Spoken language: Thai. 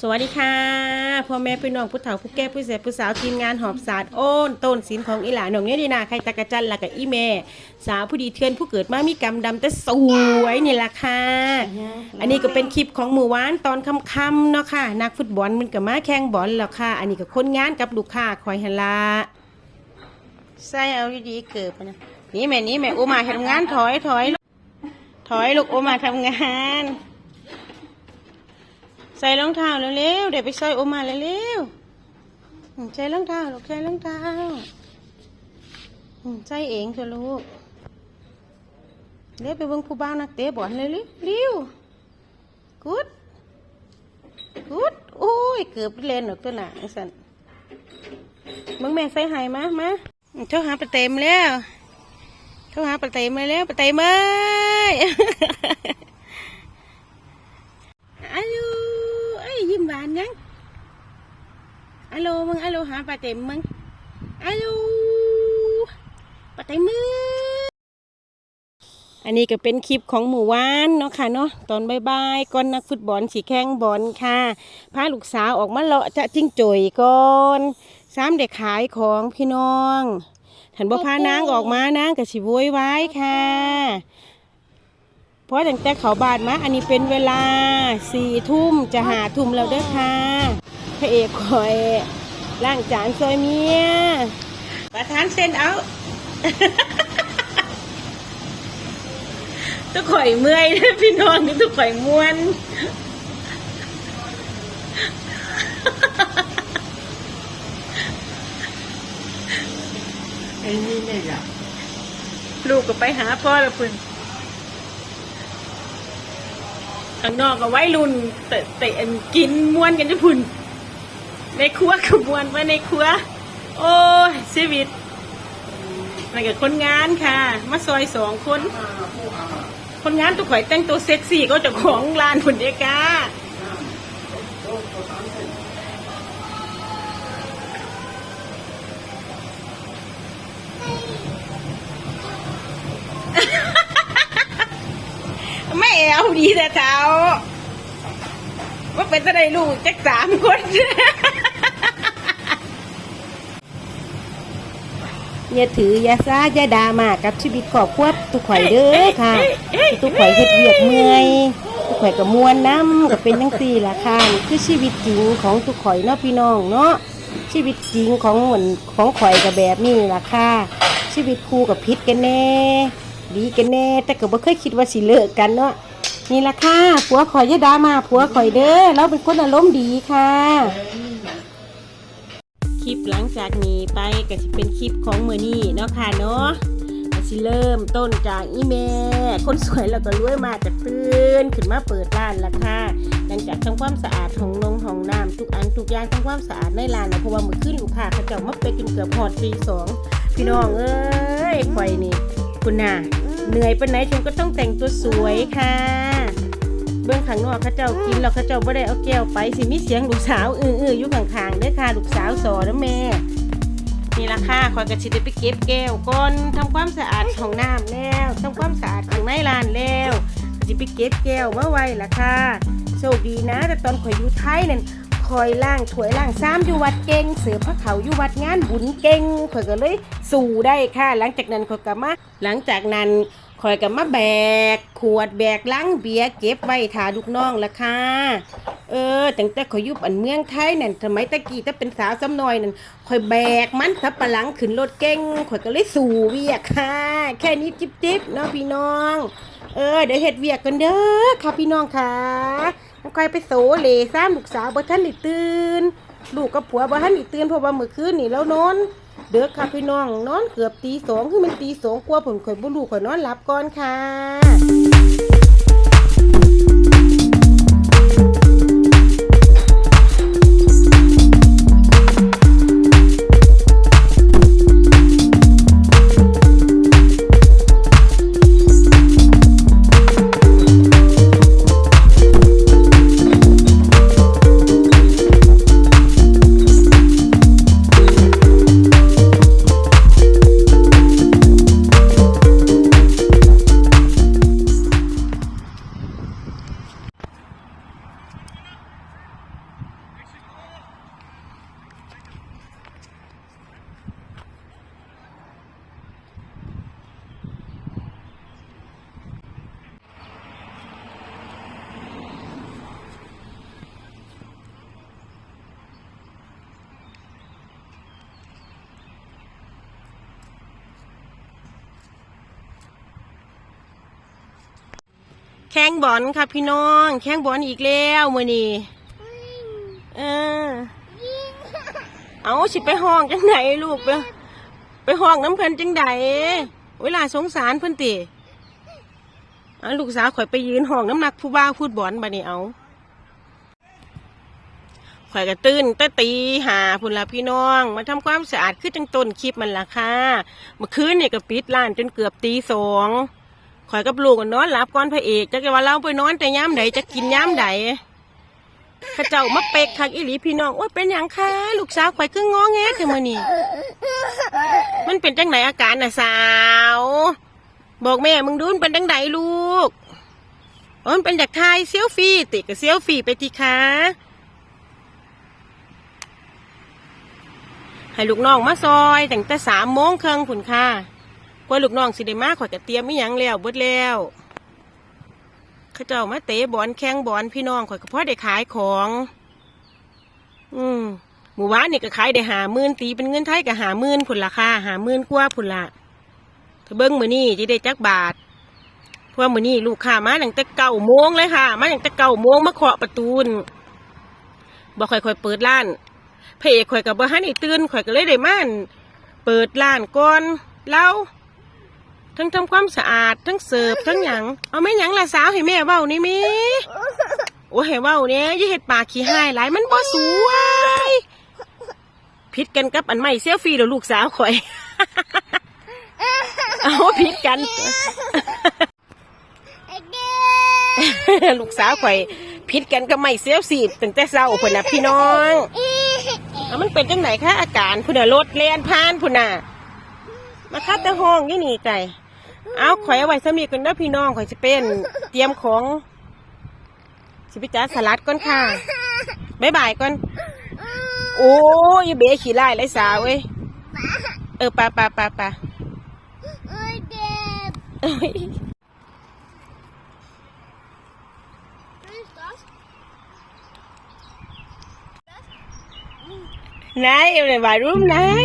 สวัสดีค่ะพ่อแม่พี่น้องผู้เฒ่าผู้แก่ผู้เสียผู้สาวทีมงานหอบศาสตร์โอนต้นศิลของอีหลาหนองเนี่ยดีนาใครตะกะจันละกับอีแม่ สาวผู้ดีเทือนผู้เกิดมามีกรรมดำแต่สวยนี่ละค่ะ อันนี้ก็เป็นคลิปของมู่วานตอนค่ำๆเนาะค่ะ นักฟุตบอลมันก็มาแข่งบอลแล้วค่ะ อันนี้ก็คนงานกับลูกค้าคอยหนลาใส่เอาดีๆเกิดปนะนี่แม่นี่แม่โอมาทำงานถอยถอยถอยลูกโอมาทำงาน ส่รองเท้าเร็วๆเดี๋ยวไปซอยโอมาเร็วๆใส่รองเท้าลูกใส่รองเท้าใส่เองเถอะลูกเร็วไปเบิ่งผู้บ่าวนักเตะบอลเลยเร็วๆกุดกุดโอ้ยเกือบเล่นหรอกตัวหนาไอ้สันมึงแม่ใส่หายมามาอืมโทรหาปเต็มแล้วโทรหาปเต็มมาแล้วปเต็มเอ้ย อายุเอ้ยยิ้มหวานยัง อะโลมึงอะโลหาปลาเต็มมึงอายุปลาเต็มมืออันนี้ก็เป็นคลิปของหมู่วานเนาะค่ะเนาะตอนบายๆก่อนนักฟุตบอลสีแข่งบอลค่ะพาลูกสาวออกมาเลาะจะจิ้งจ่อยก่อนสามเด็กขายของพี่น้องถันบ่พานางออกมานางกับสิโวยวายค่ะเพราะตั้งแต่เขาบานมาอันนี้เป็นเวลาสี่ทุ่มจะหาทุ่มแล้วเด้อค่ะ ระเอกคอยล้างจานซอยเมียประธานเซ็นเอาตุกข่อยเมื่อยเด้อพี่น้องนี่ตุกข่อยม่วนไอ้นี่เนี่ยลูกก็ไปหาพ่อแล้วพุ่นข้างนอกก็ไว้รุ่นเตะเตะกินม้วนกันจะพุ่น ในครัวขบวนไว้ในครัว โอ้ยชีวิตนั่นก็คนงานค่ะ มาซอยสองคน คนงานตัวข่อยแต่งตัวเซ็กซี่ก็เจะของร้านผุนเดกาไม่เอาดีแต่เท้าว่าเป็นจะได้ลูกจักสามคน อย่าถืออย่าซาอย่าดรามากับชีวิตครอบครัวตุกข่อยเด้อค่ะตุกข่อยเฮ็ดเวียกเมื่อยตุกข่อยกับมวนน้ำก็เป็นทั้งสี่ละค่ะนี่คือชีวิตจริงของตุกข่อยเนาะพี่น้องเนาะชีวิตจริงของเหมือนของข่อยกับแบบนี้ล่ะค่ะ ชีวิตคู่กับพิษกันแน่ ดีกันแน่ แต่ก็บ่เคยคิดว่าสิเลิกกันเนาะนี่ล่ะค่ะผัวข่อยอย่าดรามาผัวข่อยเด้อเราเป็นคนอารมณ์ดีค่ะคลิปหลัง จากนี้ไปก็จะเป็นคลิปของมือนี้เนาะค่ะเนาะสิเริ่มต้นจากอีเมลคนสวยแล้วก็รวยมาจากตื่นขึ้นมาเปิดร้านละค่ะหลังจากทำความสะอาดของนงของน้ำทุกอันทุกอย่างทำความสะอาดในร้านนะเพราะว่ามือขึ้นลูกค้าเขาเจ้ามาไปกินเกือบพอดตีสองพี่น้องเอ้ยไฟนี่คุณน่ะเหนื่อยไปไหนฉันก็ต้องแต่งตัวสวยค่ะ เบื้องข้างนอกเขาเจ้ากินแล้วเขาเจ้าไม่ได้เอาแก้วไปสิมีเสียงลูกสาวอื้อๆอยู่ข้างๆเด้อค่ะลูกสาวสอนะแม่นี่ละค่ะคอยกระชิดไปเก็บแก้วก่อนทำความสะอาดของน้ำแล้วทำความสะอาดของในร้านแล้วก็จะไปเก็บแก้วเมาไว้ละค่ะโชคดีนะ แต่ตอนข่อยอยู่ไทยนั่นคอยล่างถวยล่างซ้ำอยู่วัดเก่งเสือพระเขาอยู่วัดงานบุญเก่งข่อยก็เลยสู่ได้ค่ะ หลังจากนั้นข่อยก็มาหลังจากนั้น ข่อยก็มาแบก ขวดแบกลังเบียร์เก็บไว้ถาลูกน้องละค่ะ เออตั้งแต่ข่อยอยู่อันเมืองไทยนั่นสมัยตะกี้ถ้าเป็นสาวซ้ำน้อยนั่นข่อยแบกมันสับปะหลังขึ้นรถเก่งข่อยก็เลยสู่เวียกค่ะ แค่นี้จิ๊บจิ๊บเนาะพี่น้อง เออเดี๋ยวเฮ็ดเวียกกันเด้อค่ะพี่น้องค่ะน้องคอยไปโสเลซ้ำลูกสาวบ่ทันได้ตื่นลูกกับผัวบ่ทันได้ตื่นเพราะว่าเมื่อคืนนี่แล้วนอน เด้อค่ะพี่น้องนอนเกือบตีสองคือมันตีสองกว่าผมข่อยบ่รู้ข่อยนอนหลับก่อนค่ะ แข่งบอลค่ะพี่น้อง แข่งบอลอีกแล้วมือนี้เออ เอาสิไปห้องจังไหนลูกไปไปห้องน้ำเพลินจังไดเวลาสงสารเพิ่อนติเอาลูกสาวข่อยไปยืนห้องน้ำหนักผู้บ้าพูดบอลบัดนี้เอาข่อยก็ตื่นแต่ตีหาพุ่นละพี่น้อง มาทำความสะอาดคือจังต้นคลิปมันล่ะค่ะเมื่อคืนเนี่ยก็ปิดร้านจนเกือบตีสอง ข่อยกับลูกก็นอนหลับก่อนพระเอกจักว่าเราไปนอนแต่ย้ำใดจะกินย้ำใดข้าเจ้ามาเป็กคักอีหลีพี่น้องโอ้ยเป็นอย่างคะลูกสาวข่อยคืองอแงคือมือนี้มันเป็นจังไหนอาการน่ะสาว บอกแม่มึงดูนเป็นจังไดลูกอ๋อมันเป็นจากทายเซลฟี่ติกับเซลฟี่ไปทีคะให้ลูกน้องมาซอยแตั้งแต่สามโมงครึ่งผุนค่ะ กว่าลูกน้องสิได้มาข่อยก็เตรียมไม่ยังแล้วเบิดแล้วข้าเจ้ามาเตะบอลแข่งบอลพี่น้องข่อยก็พอได้ขายของ อืมหมู่บ้านนี่ก็ขายได้หาหมื่นตีเป็นเงินไทยก็หาหมื่นผุนละค่ะหาหมื่นกว่าผุนละถ้าเบิ้งมือนี่จะได้จักบาทเพราะมือนี่ลูกค้ามาตั้งแต่เก้าโมงเลยค่ะ มาตั้งแต่เก้าโมงมาเคาะประตูนบอกข่อยข่อยเปิดร้านพระเอกข่อยกับบ่ฮันไอ้ตื่นข่อยก็เลยได้มานเปิดร้านก่อนเล่า ทั้งทำความสะอาด ทั้งเสิร์ฟทั้งหยัง เอาแม่หยังละสาวให้แม่เว้านี่มีโอ้ให้เว้าเนี่ยอย่าเฮ็ดปากขี้หายหลายมันบ่สวยผิดกันกับอันใหม่เซลฟี่แล้วลูกสาวข่อย เอาผิดกัน ลูกสาวข่อยผิดกันกับไม่เซลฟี่ตั้งแต่เช้าพุ่นน่ะพี่น้องเอามันเป็นจังไหนคะอาการพุ่นน่ะรถแล่นผ่านพุ่นน่ะมาคัดแต่ห้องยู่นี่ไก่ เอาข่อยเอาไว้สมีกันนะพี่น้องข่อยจะเป็น เตรียมของสิพิจารสลัดก่อนค่ะบ๊ายบายก่อน โอ้ยเบะขี่ไล่ไรสาวเว้ย เออปะปะปะปะเอ้ยไหนายเอาในบายรูมไหนาย